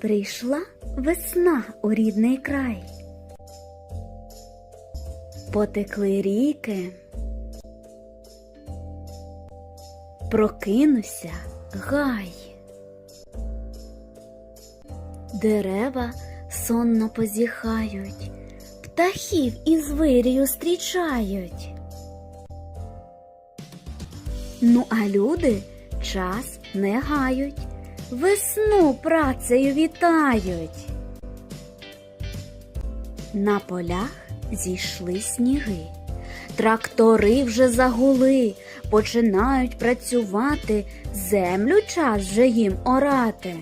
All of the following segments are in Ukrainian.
Прийшла весна у рідний край. Потекли ріки. Прокинувся гай. Дерева сонно позіхають, птахів із вирію зустрічають. Ну, а люди час не гають, весну працею вітають. На полях зійшли сніги, трактори вже загули, починають працювати, землю час же їм орати.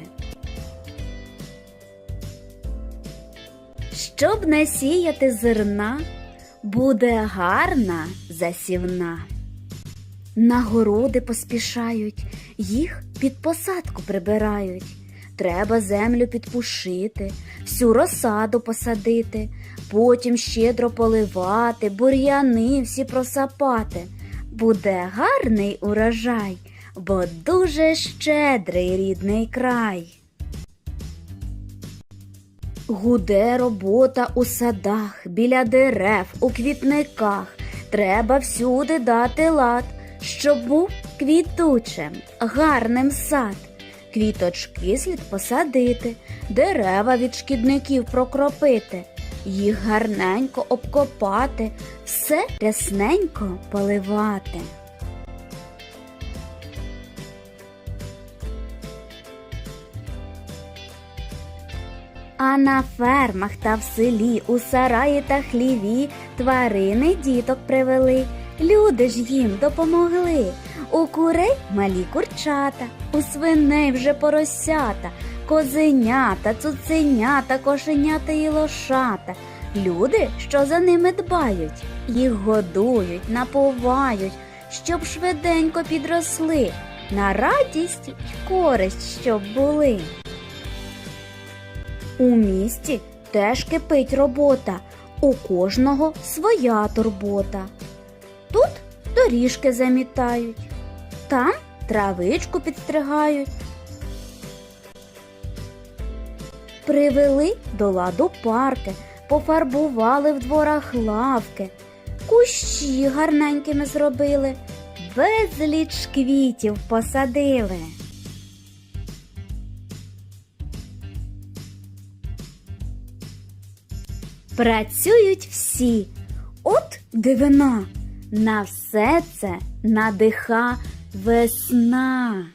Щоб не сіяти зерна, буде гарна засівна. На городи поспішають, їх під посадку прибирають. Треба землю підпушити, всю розсаду посадити, потім щедро поливати, бур'яни всі просапати. Буде гарний урожай, бо дуже щедрий рідний край. Гуде робота у садах, біля дерев, у квітниках. Треба всюди дати лад, щоб був квітучим, гарним сад. Квіточки слід посадити, дерева від шкідників прокропити, їх гарненько обкопати, все рясненько поливати. А на фермах та в селі, у сараї та хліві тварини діток привели, люди ж їм допомогли. У курей малі курчата, у свиней вже поросята, козенята, цуценята, кошенята і лошата. Люди, що за ними дбають, їх годують, напувають, щоб швиденько підросли, на радість й користь, щоб були. У місті теж кипить робота, у кожного своя турбота. Тут доріжки замітають, там травичку підстригають. Привели до ладу парки, пофарбували в дворах лавки, кущі гарненькими зробили, безліч квітів посадили. Працюють всі, от дивина, на все це надиха весна.